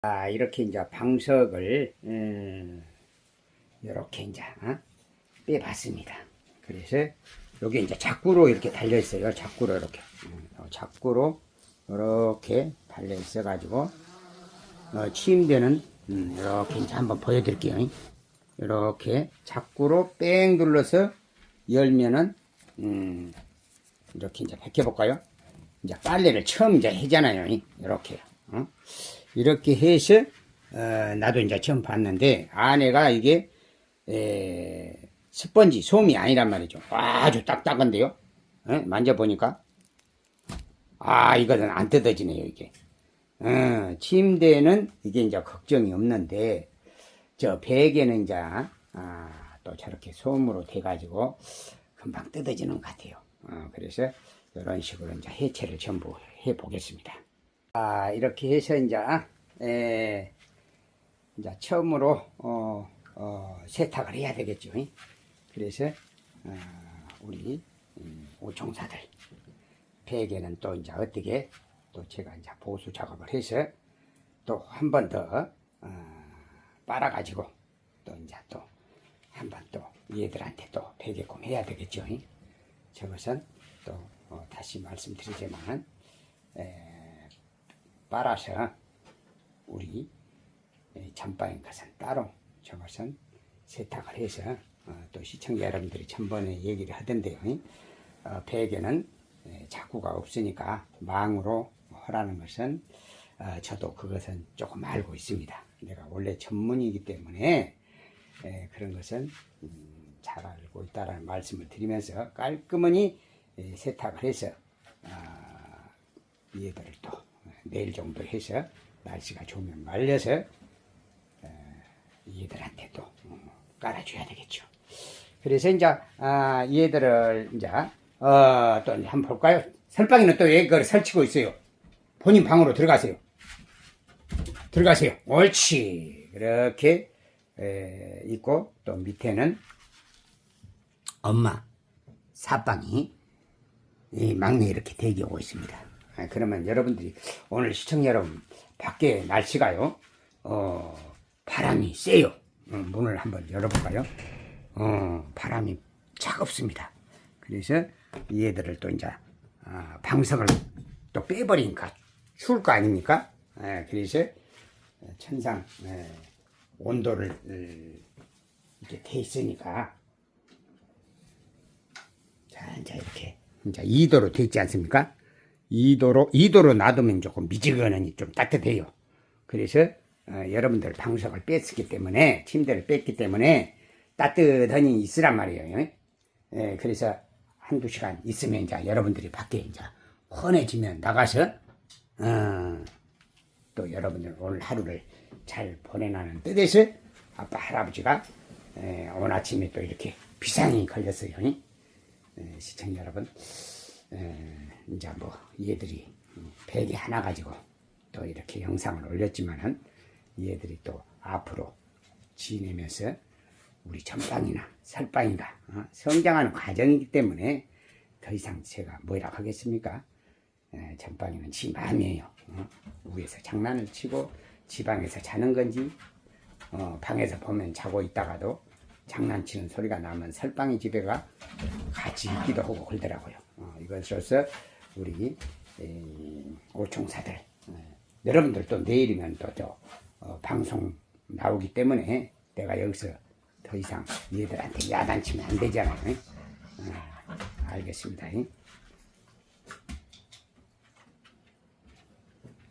아, 이렇게 이제 방석을, 음, 이렇게 이제, 어? 빼봤습니다. 그래서, 여기 이제 자꾸로 이렇게 달려있어요. 자꾸로 이렇게. 음, 어, 자꾸로 이렇게 달려있어가지고, 어, 침대는, 음, 이렇게 이제 한번 보여드릴게요. 이렇게 자꾸로 뺑 눌러서 열면은, 음, 이렇게 이제 벗겨볼까요? 이제 빨래를 처음 이제 하잖아요. 이렇게. 어? 이렇게 해서, 어, 나도 이제 처음 봤는데, 아내가 이게, 에, 스펀지, 솜이 아니란 말이죠. 아주 딱딱한데요? 어? 만져보니까. 아, 이거는 안 뜯어지네요, 이게. 어, 침대는 이게 이제 걱정이 없는데, 저 베개는 이제, 아, 또 저렇게 솜으로 돼가지고, 금방 뜯어지는 것 같아요. 어, 그래서 이런 식으로 이제 해체를 전부 해 보겠습니다. 아, 이렇게 해서 이제, 에, 이제 처음으로, 어, 어, 세탁을 해야 되겠죠. 그래서, 어, 우리, 음, 오총사들, 베개는 또 이제 어떻게, 또 제가 이제 보수 작업을 해서, 또 한 번 더, 어, 빨아가지고, 또 이제 또, 한 번 또 얘들한테 또 베개꼼 해야 되겠죠. 저것은 또 어, 다시 말씀드리지만 에, 빨아서 우리 에, 잠바인 것은 따로 저것은 세탁을 해서 어, 또 시청자 여러분들이 전번에 얘기를 하던데요. 어, 베개는 에, 자꾸가 없으니까 망으로 하라는 것은 어, 저도 그것은 조금 알고 있습니다. 내가 원래 전문이기 때문에 에, 그런 것은 음, 잘 알고 있다라는 말씀을 드리면서 깔끔하니 에, 세탁을 해서 아, 얘들을 또 내일 정도 해서 날씨가 좋으면 말려서 에, 얘들한테 또 음, 깔아줘야 되겠죠. 그래서 이제 아, 얘들을 이제 어, 또 한번 볼까요? 설방이는 또 왜 그걸 설치고 있어요? 본인 방으로 들어가세요. 들어가세요. 옳지. 그렇게 에, 있고 또 밑에는 엄마 사방이 이 막내 이렇게 대기하고 있습니다. 아, 그러면 여러분들이 오늘 시청자 여러분 밖에 날씨가요 어, 바람이 세요. 어, 문을 한번 열어볼까요? 어, 바람이 차갑습니다. 그래서 얘들을 또 이제 아, 방석을 또 빼버리니까 추울 거 아닙니까? 예, 그래서 천상 예, 온도를 음, 이렇게 돼 있으니까 자 이제 이렇게 이제 2도로 돼 있지 않습니까? 2도로 2도로 놔두면 조금 미지근하니 좀 따뜻해요. 그래서 어, 여러분들 방석을 뺐기 때문에 침대를 뺐기 때문에 따뜻하니 있으란 말이에요. 예, 그래서 한두 시간 있으면 이제 여러분들이 밖에 이제 헌해지면 나가서 어, 또 여러분들 오늘 하루를 잘 보내라는 뜻에서 아빠 할아버지가 에, 오늘 아침에 또 이렇게 비상이 걸렸어요. 에, 시청자 여러분, 에, 이제 뭐 얘들이 베개 하나 가지고 또 이렇게 영상을 올렸지만은 얘들이 또 앞으로 지내면서 우리 전빵이나 설빵이가 어, 성장하는 과정이기 때문에 더 이상 제가 뭐라 하겠습니까? 에, 전빵이는 지 마음이에요. 어? 위에서 장난을 치고 지방에서 자는 건지 어, 방에서 보면 자고 있다가도 장난치는 소리가 나면 설빵이 집에가 같이 있기도 하고 그러더라고요. 어, 이것으로서 우리 에, 오총사들 에, 여러분들 또 내일이면 또저 어, 방송 나오기 때문에 내가 여기서 더 이상 얘들한테 야단치면 안 되잖아요. 어, 알겠습니다.